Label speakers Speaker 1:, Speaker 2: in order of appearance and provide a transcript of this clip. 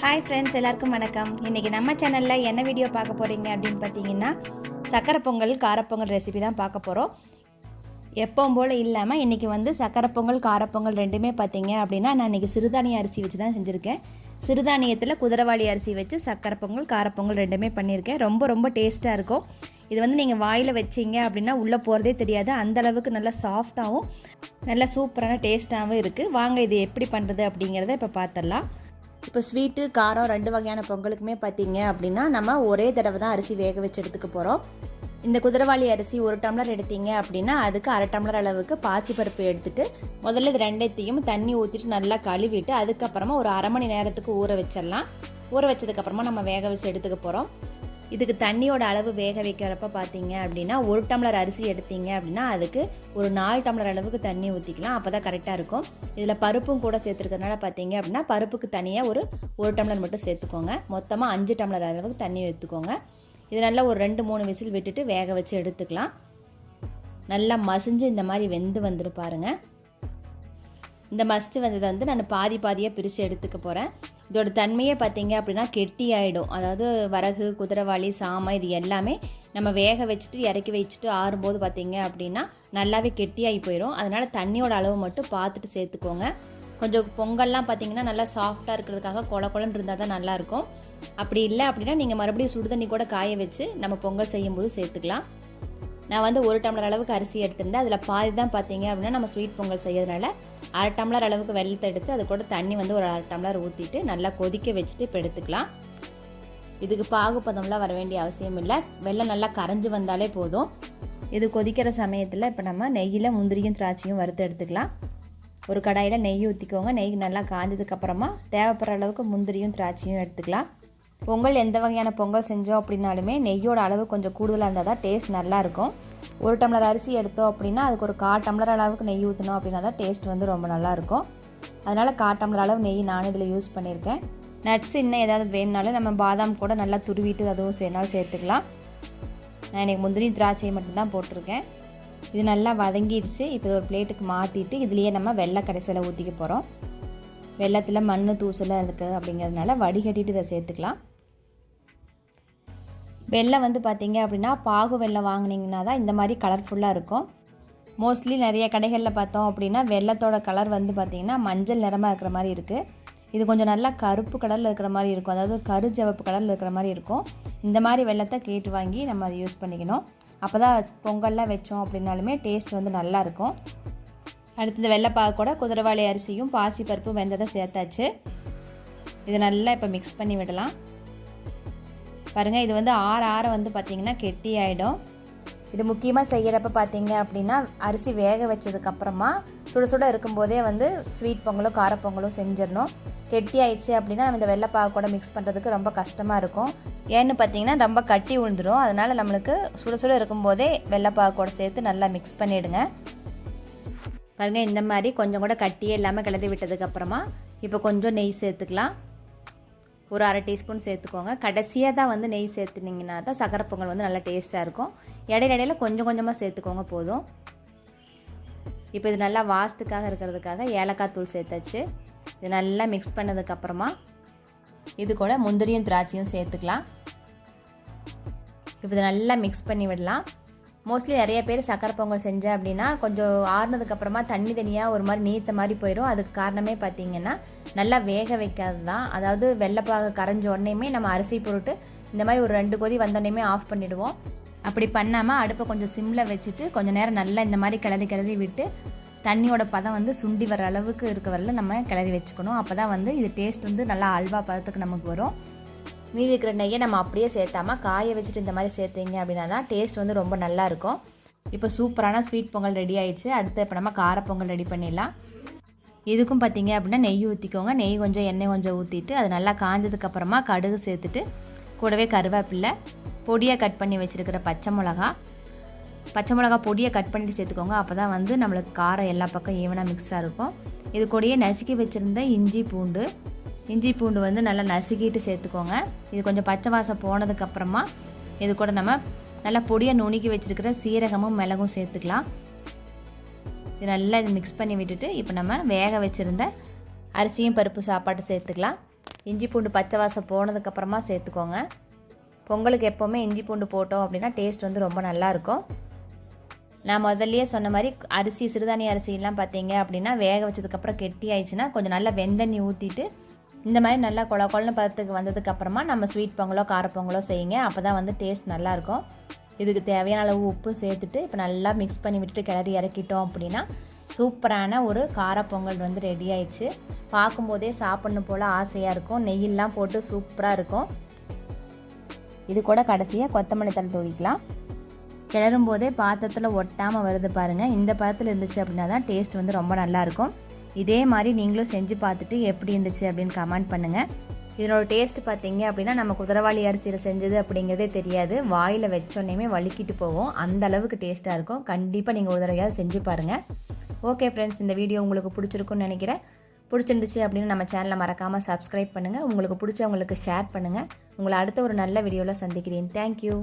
Speaker 1: Hi friends எல்லாருக்கும் வணக்கம். இன்றைக்கி நம்ம சேனலில் என்ன வீடியோ பார்க்க போகிறீங்க அப்படின்னு பார்த்தீங்கன்னா சக்கரை பொங்கல் காரப்பொங்கல் ரெசிபி தான் பார்க்க போகிறோம் எப்பவும் போல் இல்லாமல் இன்றைக்கி வந்து சக்கரை பொங்கல் காரப்பொங்கல் ரெண்டுமே பார்த்தீங்க அப்படின்னா நான் இன்றைக்கி சிறுதானிய அரிசி வச்சு தான் செஞ்சுருக்கேன். சிறுதானியத்தில் குதிரவாளி அரிசி வச்சு சக்கரை பொங்கல் காரப்பொங்கல் ரெண்டுமே பண்ணியிருக்கேன். ரொம்ப ரொம்ப டேஸ்ட்டாக இருக்கும். இது வந்து நீங்கள் வாயில் வச்சீங்க அப்படின்னா உள்ளே போகிறதே தெரியாது. அந்த அளவுக்கு நல்லா சாஃப்டாகவும் நல்லா சூப்பரான டேஸ்ட்டாகவும் இருக்குது வாங்க இது எப்படி பண்ணுறது அப்படிங்கிறத இப்போ பார்த்துடலாம். இப்போ ஸ்வீட்டு காரம் ரெண்டு வகையான பொங்கலுக்குமே பார்த்தீங்க அப்படின்னா நம்ம ஒரே தடவை தான் அரிசி வேக வச்சு எடுத்துக்க போகிறோம் இந்த குதிரவாளி அரிசி ஒரு டம்ளர் எடுத்தீங்க அப்படின்னா அதுக்கு அரை டம்ளர் அளவுக்கு பாசிப்பருப்பு எடுத்துட்டு முதல்ல இது ரெண்டத்தையும் தண்ணி ஊற்றிட்டு நல்லா கழுவிட்டு அதுக்கப்புறமா ஒரு அரை மணி நேரத்துக்கு ஊற வச்சிடலாம். ஊற வச்சதுக்கப்புறமா நம்ம வேக வச்சு எடுத்துக்க போகிறோம் இதுக்கு தண்ணியோட அளவு வேக வைக்கிறப்ப பார்த்தீங்க அப்படின்னா ஒரு டம்ளர் அரிசி எடுத்தீங்க அப்படின்னா அதுக்கு ஒரு நாலு டம்ளர் அளவுக்கு தண்ணி ஊற்றிக்கலாம் அப்போ தான் கரெக்டாக இருக்கும். இதில் பருப்பும் கூட சேர்த்துருக்கறதுனால பார்த்தீங்க அப்படின்னா பருப்புக்கு தனியாக ஒரு ஒரு டம்ளர் மட்டும் சேர்த்துக்கோங்க. மொத்தமாக அஞ்சு டம்ளர் அளவுக்கு தண்ணி எடுத்துக்கோங்க. இது நல்லா ஒரு ரெண்டு மூணு விசில் விட்டுட்டு வேக வச்சு எடுத்துக்கலாம். நல்லா மசிஞ்சு இந்த மாதிரி வெந்து வந்துடும் பாருங்கள் இந்த மஸ்ட்டு வந்ததை வந்து நான் பாதி பாதியாக பிரித்து எடுத்துக்க போகிறேன் இதோட தன்மையே பார்த்தீங்க அப்படின்னா கெட்டி ஆகிடும் அதாவது வரகு குதிரவாளி சாமை இது எல்லாமே நம்ம வேக வச்சுட்டு இறக்கி வச்சுட்டு ஆறும்போது பார்த்தீங்க அப்படின்னா நல்லாவே கெட்டியாகி போயிடும். அதனால் தண்ணியோட அளவு மட்டும் பார்த்துட்டு சேர்த்துக்கோங்க. கொஞ்சம் பொங்கல்லாம் பார்த்தீங்கன்னா நல்லா சாஃப்டாக இருக்கிறதுக்காக கொல கொலன்னு இருந்தால் தான் நல்லாயிருக்கும் அப்படி இல்லை அப்படின்னா நீங்கள் மறுபடியும் சுடு தண்ணி கூட காய வச்சு நம்ம பொங்கல் செய்யும்போது சேர்த்துக்கலாம். நான் வந்து ஒரு டம்ளர் அளவுக்கு அரிசி எடுத்திருந்தேன். அதில் பாதி தான் பார்த்தீங்க அப்படின்னா நம்ம ஸ்வீட் பொங்கல் செய்யறதுனால அரை டம்ளர் அளவுக்கு வெள்ளத்தை எடுத்து அது கூட தண்ணி வந்து ஒரு அரை டம்ளர் ஊற்றிட்டு நல்லா கொதிக்க வச்சுட்டு இப்போ எடுத்துக்கலாம். இதுக்கு பாகுபதம்லாம் வர வேண்டிய அவசியம் இல்லை. வெள்ளம் நல்லா கரைஞ்சி வந்தாலே போதும். இது கொதிக்கிற சமயத்தில் இப்போ நம்ம நெய்யில் முந்திரியும் திராட்சையும் வறுத்து எடுத்துக்கலாம். ஒரு கடாயில் நெய் ஊற்றிக்கோங்க நெய் நல்லா காஞ்சதுக்கப்புறமா தேவைப்படுற அளவுக்கு முந்திரியும் திராட்சையும் எடுத்துக்கலாம். பொங்கல் எந்த வகையான பொங்கல் செஞ்சோம் அப்படின்னாலுமே நெய்யோட அளவு கொஞ்சம் கூடுதலாக இருந்தால் தான் டேஸ்ட் நல்லாயிருக்கும் ஒரு டம்ளர் அரிசி எடுத்தோம் அப்படின்னா அதுக்கு ஒரு கா டம்ளர் அளவுக்கு நெய் ஊற்றணும் அப்படின்னா தான் டேஸ்ட் வந்து ரொம்ப நல்லாயிருக்கும் அதனால் கா டம்ளர் அளவு நெய் நானும் இதில் யூஸ் பண்ணியிருக்கேன். நட்ஸ் இன்னும் ஏதாவது வேணுனாலும் நம்ம பாதாம் கூட நல்லா துருவிட்டு அதுவும் சேர்னாலும் சேர்த்துக்கலாம். நான் எனக்கு முந்திரி திராட்சை மட்டும்தான் போட்டிருக்கேன். இது நல்லா வதங்கிடுச்சு. இப்போ ஒரு பிளேட்டுக்கு மாற்றிட்டு இதுலேயே நம்ம வெள்ளை கடைசியில் ஊற்றிக்க போகிறோம் வெள்ளத்தில் மண் தூசலாக இருக்குது அப்படிங்கிறதுனால வடிகட்டிட்டு இதை சேர்த்துக்கலாம். வெள்ளம் வந்து பார்த்தீங்க அப்படின்னா பாகு வெள்ளம் வாங்கினீங்கன்னா தான் இந்த மாதிரி கலர்ஃபுல்லாக இருக்கும். மோஸ்ட்லி நிறைய கடைகளில் பார்த்தோம் அப்படின்னா வெள்ளத்தோட கலர் வந்து பார்த்திங்கன்னா மஞ்சள் நிறமாக இருக்கிற மாதிரி இருக்குது இது கொஞ்சம் நல்லா கருப்பு கலரில் இருக்கிற மாதிரி இருக்கும். அதாவது கரு கடலில் கலரில் இருக்கிற மாதிரி இருக்கும். இந்த மாதிரி வெள்ளத்தை கேட்டு வாங்கி நம்ம அதை யூஸ் பண்ணிக்கணும். அப்போ தான் பொங்கல்லாம் வச்சோம் அப்படின்னாலுமே டேஸ்ட் வந்து நல்லா இருக்கும். அடுத்தது வெள்ளைப்பாக கூட குதிரவாளி அரிசியும் பாசி பருப்பும் வெந்ததை சேர்த்தாச்சு. இதை நல்லா இப்போ மிக்ஸ் பண்ணி விடலாம். பாருங்கள் இது வந்து ஆற ஆற வந்து பார்த்திங்கன்னா கெட்டி ஆகிடும் இது முக்கியமாக செய்கிறப்ப பார்த்தீங்க அப்படின்னா அரிசி வேக வச்சதுக்கப்புறமா சுட சுட இருக்கும்போதே வந்து ஸ்வீட் பொங்கலும் காரப்பொங்கலும் செஞ்சிடணும். கெட்டி ஆயிடுச்சு அப்படின்னா நம்ம இந்த வெள்ளைப்பாகு கூட மிக்ஸ் பண்ணுறதுக்கு ரொம்ப கஷ்டமாக இருக்கும். ஏன்னு பார்த்தீங்கன்னா ரொம்ப கட்டி விழுந்துடும் அதனால் நம்மளுக்கு சுட சுட இருக்கும்போதே வெள்ளைப்பாகு கூட சேர்த்து நல்லா மிக்ஸ் பண்ணிவிடுங்க பாருங்கள் இந்த மாதிரி கொஞ்சம் கூட கட்டியே இல்லாமல் கிளறி விட்டதுக்கப்புறமா இப்போ கொஞ்சம் நெய் சேர்த்துக்கலாம். ஒரு அரை டீஸ்பூன் சேர்த்துக்கோங்க. கடைசியாக தான் வந்து நெய் சேர்த்துனிங்கன்னா தான் சக்கரை பொங்கல் வந்து நல்லா டேஸ்ட்டாக இருக்கும். இடையில இடையில கொஞ்சம் கொஞ்சமாக சேர்த்துக்கோங்க போதும். இப்போ இது நல்லா வாசத்துக்காக இருக்கிறதுக்காக ஏலக்காய் தூள் சேர்த்தாச்சு. இது நல்லா மிக்ஸ் பண்ணதுக்கப்புறமா இது கூட முந்திரியும் திராட்சையும் சேர்த்துக்கலாம். இப்போ இதை நல்லா மிக்ஸ் பண்ணி விடலாம். மோஸ்ட்லி நிறைய பேர் சக்கரை பொங்கல் செஞ்சேன் அப்படின்னா கொஞ்சம் ஆறுனதுக்கப்புறமா தண்ணி தனியாக ஒரு மாதிரி நீத்த மாதிரி போயிடும் அதுக்கு காரணமே பார்த்தீங்கன்னா நல்லா வேக வைக்காது தான் அதாவது வெள்ளைப்பாக கரைஞ்ச உடனேயுமே நம்ம அரிசி பொருட்டு இந்த மாதிரி ஒரு ரெண்டு கொதி வந்தோடனேயுமே ஆஃப் பண்ணிவிடுவோம் அப்படி பண்ணாமல் அடுப்பை கொஞ்சம் சிம்மில் வச்சுட்டு கொஞ்சம் நேரம் நல்லா இந்த மாதிரி கிளறி கிளறி விட்டு தண்ணியோட பதம் வந்து சுண்டி வர அளவுக்கு இருக்க வரல நம்ம கிளறி வச்சுக்கணும். அப்போ தான் வந்து இது டேஸ்ட் வந்து நல்லா அல்வா பதத்துக்கு நமக்கு வரும். மீதி இருக்கிற நெய்யை நம்ம அப்படியே சேர்த்தாம காய வச்சுட்டு இந்த மாதிரி சேர்த்தீங்க அப்படின்னா தான் டேஸ்ட் வந்து ரொம்ப நல்லா இருக்கும். இப்போ சூப்பரான ஸ்வீட் பொங்கல் ரெடி ஆயிடுச்சு. அடுத்து இப்போ நம்ம காரப்பொங்கல் ரெடி பண்ணிடலாம். இதுக்கும் பார்த்தீங்க அப்படின்னா நெய் ஊற்றிக்கோங்க நெய் கொஞ்சம் எண்ணெய் கொஞ்சம் ஊற்றிட்டு அது நல்லா காஞ்சதுக்கப்புறமா கடுகு சேர்த்துட்டு கூடவே கருவேப்பில்லை பொடியாக கட் பண்ணி வச்சுருக்கிற பச்சை மிளகா. பச்சை மிளகா பொடியை கட் பண்ணிட்டு சேர்த்துக்கோங்க. அப்போ தான் வந்து நம்மளுக்கு காரம் எல்லா பக்கம் ஈவனாக மிக்ஸாக இருக்கும். இது கூடயே நசுக்கி வச்சுருந்த இஞ்சி பூண்டு இஞ்சி பூண்டு வந்து நல்லா நசுக்கிட்டு சேர்த்துக்கோங்க. இது கொஞ்சம் பச்சை வாசம் போனதுக்கப்புறமா இது கூட நம்ம நல்லா பொடியாக நுணுக்கி வச்சுருக்கிற சீரகமும் மிளகும் சேர்த்துக்கலாம். இது நல்லா இது மிக்ஸ் பண்ணி விட்டுட்டு இப்போ நம்ம வேக வச்சுருந்த அரிசியும் பருப்பு சாப்பாட்டு சேர்த்துக்கலாம். இஞ்சி பூண்டு பச்சை வாசம் போனதுக்கப்புறமா சேர்த்துக்கோங்க. பொங்கலுக்கு எப்போவுமே இஞ்சி பூண்டு போட்டோம் அப்படின்னா டேஸ்ட் வந்து ரொம்ப நல்லாயிருக்கும் நான் முதல்லையே சொன்ன மாதிரி அரிசி சிறுதானிய அரிசிலாம் பார்த்தீங்க அப்படின்னா வேக வச்சதுக்கப்புறம் கெட்டி ஆயிடுச்சுன்னா கொஞ்சம் நல்லா வெந்தண்ணி ஊற்றிட்டு இந்த மாதிரி நல்லா கொல கொலன்னு பதத்துக்கு வந்ததுக்கப்புறமா நம்ம ஸ்வீட் பொங்கலோ காரப்பொங்கலோ செய்யுங்க. அப்போ தான் வந்து டேஸ்ட் நல்லாயிருக்கும் இதுக்கு தேவையான அளவு உப்பு சேர்த்துட்டு இப்போ நல்லா மிக்ஸ் பண்ணி விட்டுட்டு கிளறி இறக்கிட்டோம் அப்படின்னா சூப்பரான ஒரு காரப்பொங்கல் வந்து ரெடி ஆயிடுச்சு. பார்க்கும்போதே சாப்பிட்ணும் போல் ஆசையாக இருக்கும். நெய்யெல்லாம் போட்டு சூப்பராக இருக்கும். இது கூட கடைசியாக கொத்தமல்லி தலை தூவிக்கலாம். கிளறும் போதே பாத்திரத்தில் ஒட்டாமல் வருது பாருங்கள் இந்த பதத்தில் இருந்துச்சு அப்படின்னா தான் டேஸ்ட் வந்து ரொம்ப நல்லாயிருக்கும் இதே மாதிரி நீங்களும் செஞ்சு பார்த்துட்டு எப்படி இருந்துச்சு அப்படின்னு கமெண்ட் பண்ணுங்கள் இதனோட டேஸ்ட் பார்த்தீங்க அப்படின்னா நம்ம குதிரவாளி அரிசியில் செஞ்சது அப்படிங்கிறதே தெரியாது. வாயில் வச்சோன்னே வலிக்கிட்டு போகும். அந்த அளவுக்கு டேஸ்ட்டாக இருக்கும். கண்டிப்பாக நீங்கள் ஒரு தடவையாவது செஞ்சு பாருங்கள் ஓகே ஃப்ரெண்ட்ஸ் இந்த வீடியோ உங்களுக்கு பிடிச்சிருக்குன்னு நினைக்கிறேன். பிடிச்சிருந்துச்சு அப்படின்னு நம்ம சேனலை மறக்காமல் சப்ஸ்கிரைப் பண்ணுங்கள் உங்களுக்கு பிடிச்சவங்களுக்கு ஷேர் பண்ணுங்கள் உங்களை அடுத்த ஒரு நல்ல வீடியோவில் சந்திக்கிறேன். தேங்க்யூ